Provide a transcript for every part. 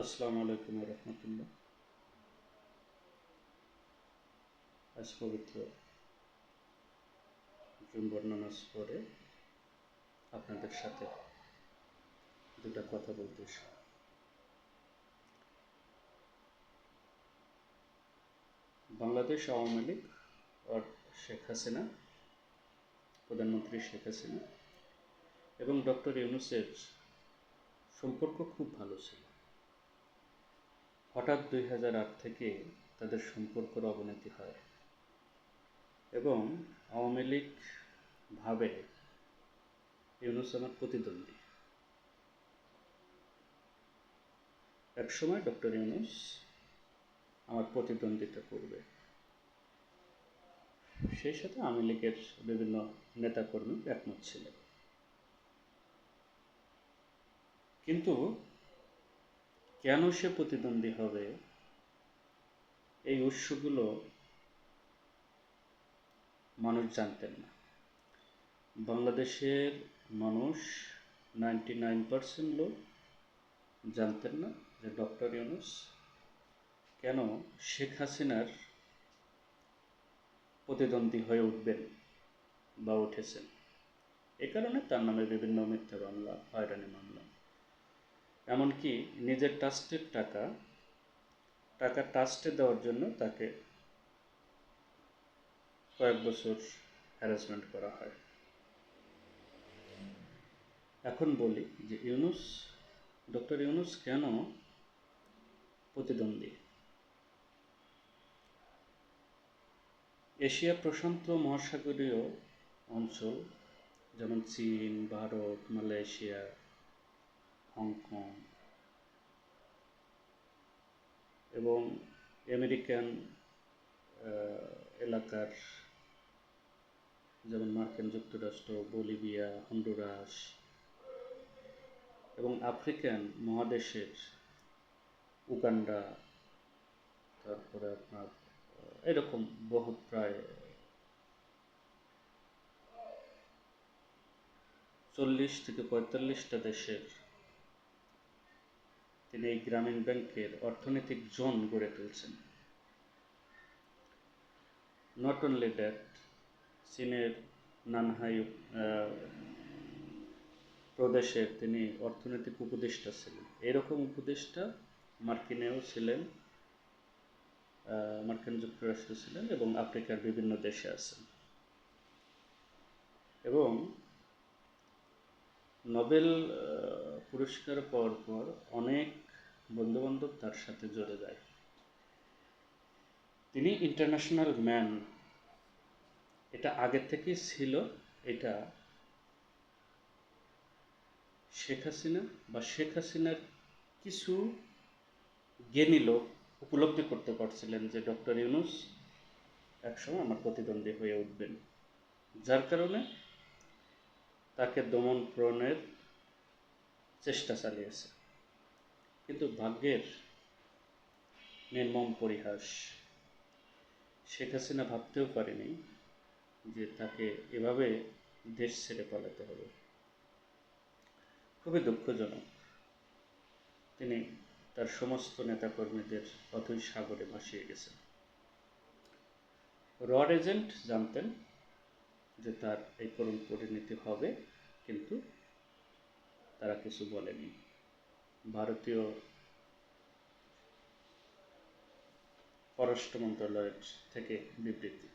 আসসালামু আলাইকুম রহমতুল্লাহ। আজ পবিত্র জুম্বর নামাজ আপনাদের সাথে দুটা কথা বলতে বাংলাদেশ আওয়ামী লীগ শেখ হাসিনা, প্রধানমন্ত্রী শেখ হাসিনা এবং ডক্টর ইউনুসের সম্পর্ক খুব ভালো ছিল। হঠাৎ দুই হাজার আট থেকে তাদের সম্পর্কের অবনতি হয় এবং আওয়ামী লীগ ভাবে ইউনুস আমার প্রতিদ্বন্দ্বী। একসময় ডক্টর ইউনুস আমার প্রতিদ্বন্দ্বিতা করবে। সেই সাথে আওয়ামী লীগের বিভিন্ন নেতাকর্মী একমত ছিলেন। কিন্তু কেন সে প্রতিদ্বন্দ্বী হবে? এই উৎসগুলো মানুষ জানতেন না। বাংলাদেশের মানুষ নাইনটি নাইন পার্সেন্ট লোক জানতেন না যে ডক্টর ইউনুস কেন শেখ হাসিনার প্রতিদ্বন্দ্বী হয়ে উঠবেন বা উঠেছেন। এ কারণে তার নামে বিভিন্ন মিথ্যা মামলা, হয়রানি মামলা এমনকি নিজের ট্রাস্টের টাকা টাকা ট্রাস্টে দেওয়ার জন্য তাকে কয়েক বছর হ্যারাসমেন্ট করা হয়। এখন বলি যে ইউনুস ডক্টর ইউনুস কেন প্রতিদ্বন্দ্বী? এশিয়া প্রশান্ত মহাসাগরীয় অঞ্চল, যেমন চীন, ভারত, মালয়েশিয়া হংকং। এবং আমেরিকান এলাকার যেমন মার্কিন যুক্তরাষ্ট্র, বলিভিয়া, হন্ডুরাস এবং আফ্রিকান মহাদেশের উগান্ডা, তারপরে আপনার এরকম বহুত প্রায় চল্লিশ থেকে পঁয়তাল্লিশটা দেশের তিনি এই গ্রামীণ ব্যাংকের অর্থনৈতিক জোন গড়ে তুলছেন। নট অনলি দ্যাট চীনের নানহাই প্রদেশের তিনি অর্থনৈতিক উপদেষ্টা ছিলেন। এরকম উপদেষ্টা মার্কিনেও ছিলেন মার্কিন যুক্তরাষ্ট্রে ছিলেন এবং আফ্রিকার বিভিন্ন দেশে আছেন। এবং নোবেল পুরস্কার পাওয়ার পর অনেক বন্ধুবান্ধব তার সাথে জড়ে যায়। তিনি ইন্টারন্যাশনাল ম্যান এটা আগের থেকেই ছিল, এটা শেখ হাসিনা বা শেখ হাসিনার কিছু জ্ঞানী লোক উপলব্ধি করতে পারছিলেন যে ডক্টর ইউনুস একসময় আমার প্রতিদ্বন্দ্বী হয়ে উঠবেন। যার কারণে তাকে দমন পূরণের চেষ্টা চালিয়েছে। কিন্তু ভাগ্যের নির্মম পরিহাস শেখ হাসিনা ভাবতেও পারেনি যে তাকে এভাবে দেশ ছেড়ে পালাতে হবে। খুবই দুঃখজনক। তিনি তার সমস্ত নেতাকর্মীদের অথই সাগরে ভাসিয়ে গেছেন। রড এজেন্ট জানতেন যে তার এই করুণ পরিণতি হবে, কিন্তু তারা কিছু বলেনি। ভারতীয় পররাষ্ট্র মন্ত্রণালয়ের থেকে বিবৃতি।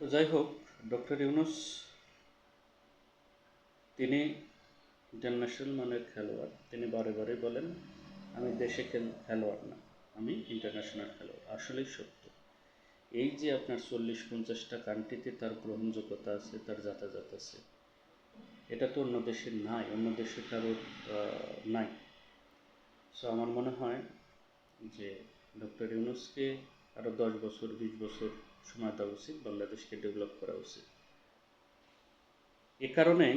তো যাই হোক, ডক্টর ইউনুস, তিনি ইন্টারন্যাশনাল মানের খেলোয়াড়। তিনি বারে বারে বলেন, আমি দেশে খেলোয়াড় না, আমি ইন্টারন্যাশনাল খেলোয়াড়। আসলেই সত্য। এই যে আপনার চল্লিশ পঞ্চাশটা কান্ট্রিতে তার গ্রহণযোগ্যতা আছে, তার যাতায়াত আছে এটা তো অন্য দেশের নাই, অন্য দেশে কারোর নাই। সো আমার মনে হয় যে ডক্টর ইউনুসকে আরও দশ বছর, বিশ বছর সময় দেওয়া উচিত, বাংলাদেশকে ডেভেলপ করা উচিত। এ কারণেই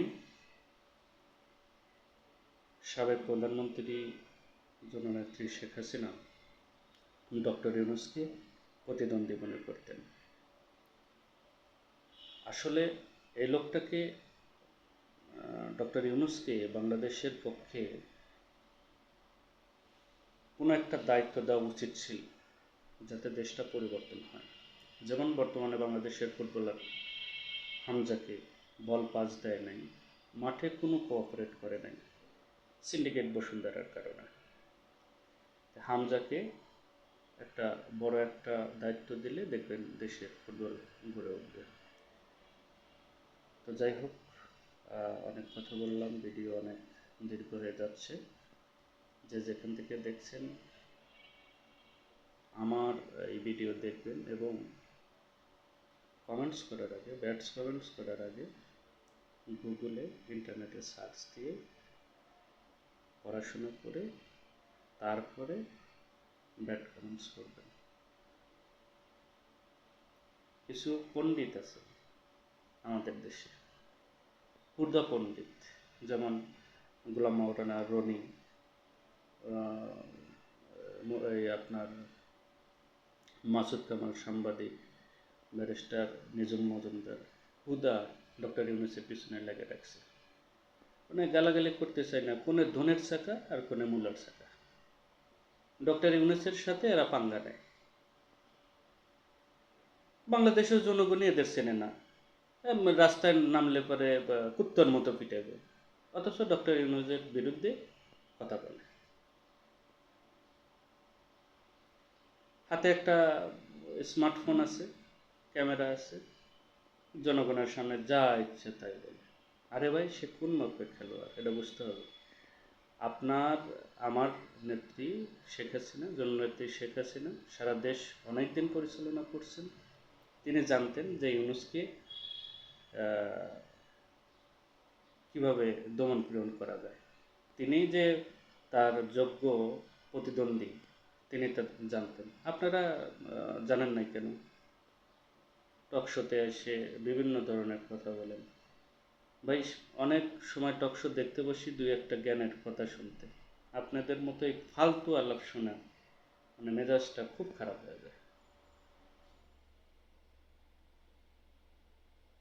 সাবেক প্রধানমন্ত্রী জননেত্রী শেখ হাসিনা ডক্টর ইউনুসকে প্রতিদ্বন্দ্বী মনে করতেন। আসলে এই লোকটাকে ডক্টর ইউনুসকে বাংলাদেশের পক্ষে কোনো একটা দায়িত্ব দেওয়া উচিত ছিল যাতে দেশটা পরিবর্তন হয়। যেমন বর্তমানে বাংলাদেশের ফুটবলার হামজাকে বল পাস দেয় নাই, মাঠে কোনো কোঅপারেট করে নাই সিন্ডিকেট বসুন্ধরার কারণে। হামজাকে একটা বড় একটা দায়িত্ব দিলে দেখবেন দেশের ফুটবল গড়ে উঠবে। তো যাই হোক অনেক কথা বললাম ভিডিও অনেক দীর্ঘ হয়ে যাচ্ছে। যে যেখান থেকে দেখছেন, আমার এই ভিডিও দেখবেন এবং কমেন্টস করার আগে ব্যাটস কমেন্টস করার আগে গুগলে ইন্টারনেটে সার্চ দিয়ে পড়াশোনা করে তারপরে ব্যাট কমেন্টস করবেন। কিছু পণ্ডিত আছে আমাদের দেশে। হুদা পণ্ডিত, যেমন গোলাম মৌলানা রনি এই আপনার মাসুদ কামাল সাংবাদিক, ব্যারিস্টার নিজুম মজুমদার, হুদা ডক্টর ইউনুসের পিছনে লেগে রাখছে। মানে গালাগালি করতে চাই না, কোনে ধনের চাকা আর কোনে মূলার চাকা ডক্টর ইউনুসের সাথে এরা পাঙ্গা নেয়। বাংলাদেশের জনগণই এদের চেনে না। রাস্তায় নামলে পরে কুত্তর মতো পিটাবে। অথচ ডক্টর ইউনুজের বিরুদ্ধে কথা বলে। হাতে একটা স্মার্টফোন আছে, ক্যামেরা আছে, জনগণের সামনে যা ইচ্ছে তাই বলে। আরে ভাই, সে কোন মাপের খেলোয়াড়? এটা বুঝতে হবে। আপনার, আমার নেত্রী শেখ হাসিনা জননেত্রী শেখ হাসিনা, সারা দেশ অনেক দিন পরিচালনা করছেন। তিনি জানতেন যে ইউনুসকে কীভাবে দমন পীড়ন করা যায়? তিনি যে তার যোগ্য প্রতিদ্বন্দ্বী, তিনি তা জানতেন। আপনারা জানেন নাই কেন? টক শোতে এসে বিভিন্ন ধরনের কথা বলেন। ভাই, অনেক সময় টক শো দেখতে বসি, দুই একটা জ্ঞানের কথা শুনতে। আপনাদের মতো এই ফালতু আলাপ শোনা মানে মেজাজটা খুব খারাপ হয়ে যায়।